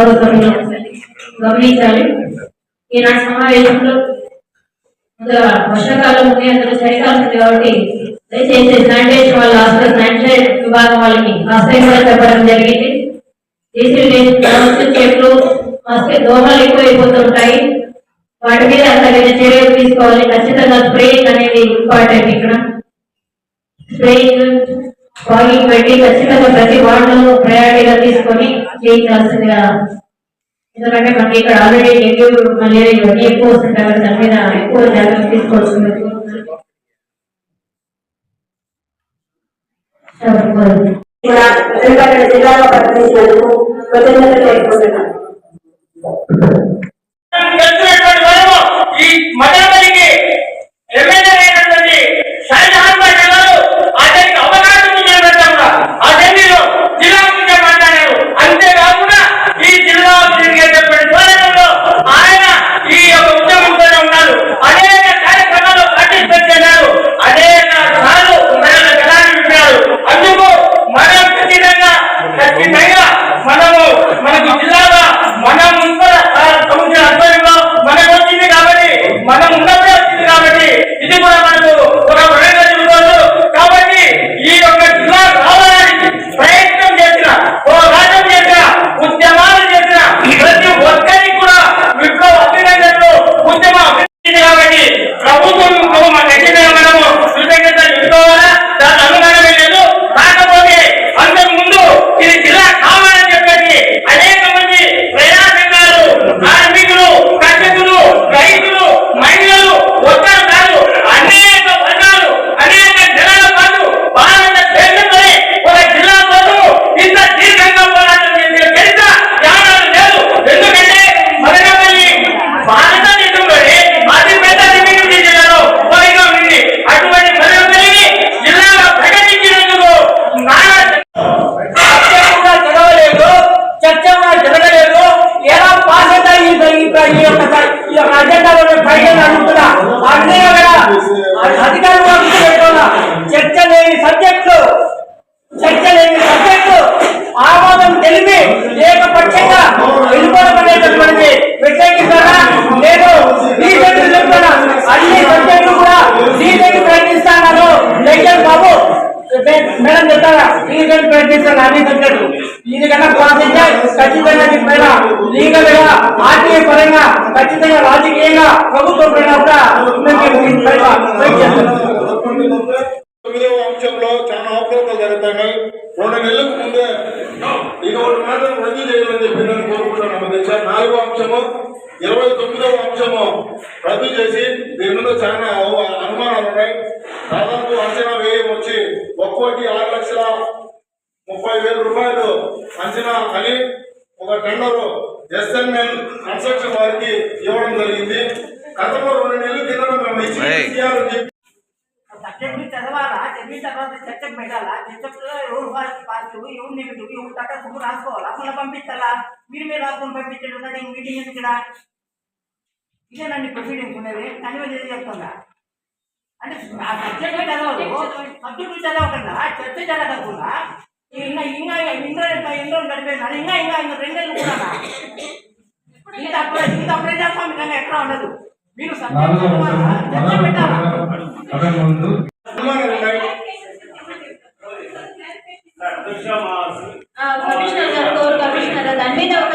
గౌరవ గమనించాలి ఈనాటి సమావేశంలో వర్షాకాలం ఉంది అందులో చలికాలం ఉంది కాబట్టి దయచేసి శానిటేషన్ వాళ్ళ హాస్పిటల్ శానిటైజర్ విభాగం వాళ్ళకి ఆశ్రయం కూడా చెప్పడం జరిగింది. డీసీ చెట్లు మస్తు దోమలు ఎక్కువైపోతుంటాయి వాటి మీద తగిన చర్యలు తీసుకోవాలి. ఖచ్చితంగా స్ప్రేయింగ్ అనేది ఇంపార్టెంట్ ఇక్కడ. స్ప్రేయింగ్ ఫాగింగ్ పెట్టి ఖచ్చితంగా ప్రతి వార్డులో ప్రయారిటీగా తీసుకొని చేయించాల్సిందిగా ఎందుకంటే మనకి ఇక్కడ ఆల్రెడీ డెంగ్యూ మలేరియా ఇవన్నీ ఎక్కువ వస్తుంటాయి కాబట్టి దాని మీద ఎక్కువ జాగ్రత్త తీసుకోవాల్సింది కూడా జిల్లాలో ప్రకటించినందుకు కృతజ్ఞతలు తెలుపుకుంటున్నాను అధికారులు పెట్టుకున్నా చర్చ లేని సబ్జెక్టు. చర్చ లేని సబ్జెక్టు. ఆమోదం తెలిపి ఏకపక్షంగా వెళ్ళిపోవడం వ్యతిరేకిస్తారా నేను బీజేపీ చెప్తున్నా. అన్ని సబ్జెక్టులు కూడా బీజేపీ ప్రకటిస్తాను లెక్చర్ బాబు మేడం చెప్తారా? లీగల్ ప్రకటిస్తాను అన్ని ఇది కన్నా ఖచ్చితంగా దీని లీగల్గా ఆర్టీఐ పరంగా ఖచ్చితంగా రాజకీయంగా ప్రభుత్వం పైన కూడా తొమ్మిదవ అంశంలో చాలా అవకతవకలు జరుగుతున్నాయి. రెండు నెలలకు ముందే ఇది ఒకటి మాత్రం రద్దు చేయాలని చెప్పి నేను కోరుకుంటున్నాను అధ్యక్ష నాలుగో అంశము ఇరవై తొమ్మిదవ అంశము రద్దు చేసి దీని మీద చాలా అనుమానాలు ఉన్నాయి. దాదాపు అంచనా వ్యయం వచ్చి ఒక్కోటి ఆరు లక్షల ముప్పై వేల రూపాయలు అంచనా అని ఒక టెండర్ ఎస్ఎన్ఎల్ కన్స్ట్రక్షన్ వారికి ఇవ్వడం జరిగింది. గతంలో రెండు నెలల కింద మేము ఇచ్చి చెప్పి చదవాలా? చదివిన తర్వాత చర్చకు పెట్టాలా చర్చలో ఎవరు పాజిటివ్ పాజిటివ్ ఎవరు నెగిటివ్ ఎవరు తగ్గ నువ్వు రాసుకోవాలా? మళ్ళీ పంపించాలా? మీరు మీరు రాసుకొని పంపించండి ఉన్నది మీటింగ్ ఎందుకు ఇక్కడ ప్రొసీడింగ్ చెప్తుందా? అంటే ఆ సబ్జెక్ట్ చదవదు. సబ్జెక్ట్ చదవకుండా చర్చ చదవకుండా ఇంకా ఇంకా ఇంద్ర ఇంద్ర గడిపోయినా ఇంకా ఇంకా ఇంకా రెండేళ్ళు కూడా ఇంత ఇంత ప్రజాస్వామ్యంగా ఎక్కడ ఉండదు? మీరు కమిషనర్ గారు కమిషనర్ దాని మీద ఒక